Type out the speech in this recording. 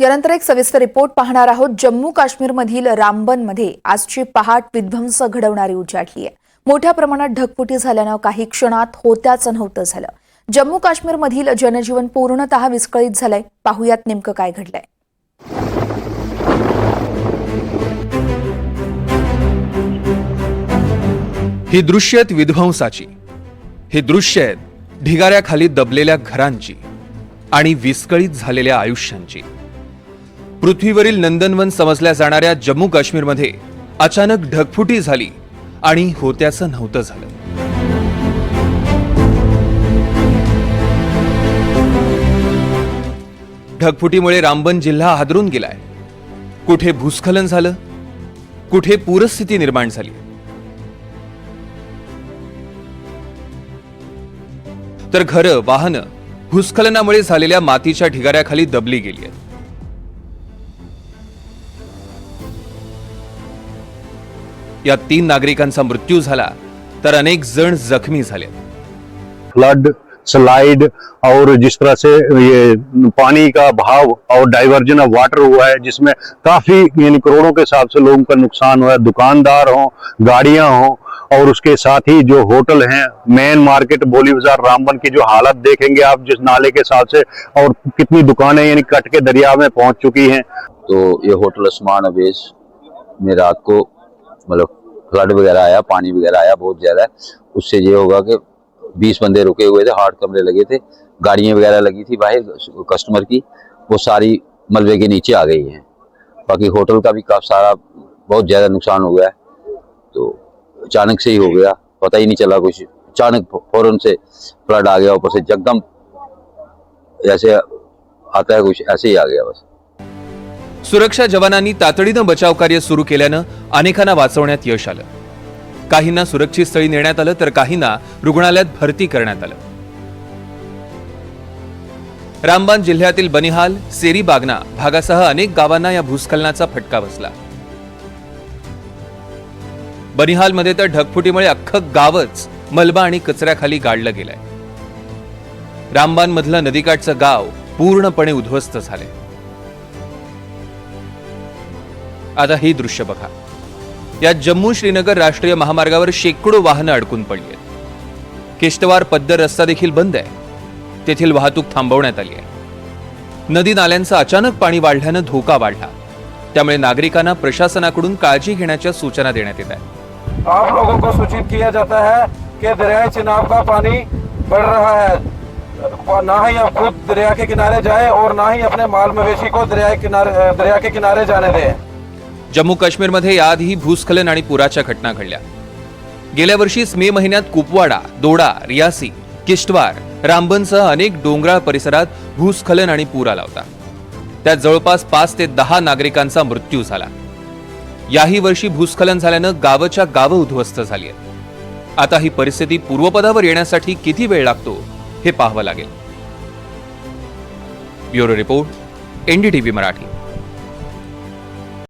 यानंतर एक सविस्तर रिपोर्ट पाहणार आहोत. जम्मू काश्मीरमधील रामबनमध्ये आजची पहाट विध्वंस घडवणारी उजाडली आहे. मोठ्या प्रमाणात ढगफुटी झाल्यानं काही क्षणात होत्याचं नव्हतं झालं. जम्मू काश्मीरमधील जनजीवन पूर्णतः विस्कळीत झालंय. पाहुयात नेमकं काय घडलंय. ही दृश्य आहेत विध्वंसाची. ही दृश्य आहेत ढिगाऱ्याखाली दबलेल्या घरांची आणि विस्कळीत झालेल्या आयुष्यांची. पृथ्वीवरील नंदनवन समजल्या जाणाऱ्या जम्मू काश्मीरमध्ये अचानक ढगफुटी झाली आणि होत्याचं नव्हतं झालं. ढगफुटीमुळे रामबन जिल्हा हादरून गेलाय. कुठे भूस्खलन झालं? कुठे पूरस्थिती निर्माण झाली? तर घरं वाहनं भूस्खलनामुळे झालेल्या मातीच्या ढिगाऱ्याखाली दबली गेली आहेत. यात तीन नागरिकांचा मृत्यू झाला तर अनेक जण जखमी झाले. फ्लड स्लाइड और जिस तरह से ये पानी का भाव और डाइवर्जन ऑफ़ वाटर हुआ है जिसमें काफ़ी यानी करोड़ों के हिसाब से लोगों का नुकसान हुआ है। दुकानदार हों गाड़ियाँ हों और उसके साथ ही जो होटल हैं मेन मार्केट बोली बाज़ार रामबन की जो हालत देखेंगे आप जिस नाले के हिसाब से और कितनी दुकानें यानी कट के दरिया में पहुँच चुकी हैं। तो ये होटल आसमान अवेज में रात को मतलब फ्लड वगैरह आया पानी वगैरह आया बहुत ज़्यादा। उससे ये होगा कि बीस बंदे रुके हुए थे हार्ड कमरे लगे थे गाड़ियाँ वगैरह लगी थी बाहर कस्टमर की वो सारी मलबे के नीचे आ गई हैं। बाकी होटल का भी काफ़ी सारा बहुत ज़्यादा नुकसान हो गया है। तो अचानक से ही हो गया पता ही नहीं चला कुछ। अचानक फ़ौरन से फ्लड आ गया ऊपर से जगदम जैसे आता है कुछ ऐसे ही आ गया बस। सुरक्षा जवानांनी तातडीनं बचाव कार्य सुरू केल्यानं अनेकांना वाचवण्यात यश आलं. काहींना सुरक्षित स्थळी नेण्यात आलं तर काहींना रुग्णालयात भरती करण्यात आलं. रामबान जिल्ह्यातील बनिहाल सेरी बागना भागासह अनेक गावांना या भूस्खलनाचा फटका बसला. बनिहालमध्ये तर ढगफुटीमुळे अख्खं गावच मलबा आणि कचऱ्याखाली गाडलं गेलंय. रामबानमधलं नदीकाठचं गाव पूर्णपणे उद्ध्वस्त झालंय. आता ही दृश्य बघा. यात जम्मू श्रीनगर राष्ट्रीय महामार्गावर शेकडो वाहनं अडकून पडली आहेत. किश्तवार पद्दर रस्ता देखील बंद आहे. तेथील वाहतूक थांबवण्यात आली आहे. नदी नाल्यांचं अचानक पाणी वाढल्यानं धोका वाढला. त्यामुळे नागरिकांना प्रशासनाकडून काळजी घेण्याच्या सूचना देण्यात येत आहेत. आप लोगों को सूचित किया जाता है कि दरिया चिनाब का पानी बढ़ रहा है। ना ही आप खुद दरिया के किनारे जाए और ना ही अपने माल मवेशी को दरिया किनारे दरिया के किनारे जाने दें। जम्मू काश्मीरमध्ये याआधी भूस्खलन आणि पुराच्या घटना घडल्या. गेल्या वर्षीच मे महिन्यात कुपवाडा दोडा रियासी किश्तवार रामबनसह अनेक डोंगराळ परिसरात भूस्खलन आणि पूर आला होता. त्यात जवळपास पाच ते दहा नागरिकांचा मृत्यू झाला. याही वर्षी भूस्खलन झाल्यानं गावच्या गावं उद्ध्वस्त झाली आहेत. आता ही परिस्थिती पूर्वपदावर येण्यासाठी किती वेळ लागतो हे पाहावं लागेल. Bureau report NDTV Marathi.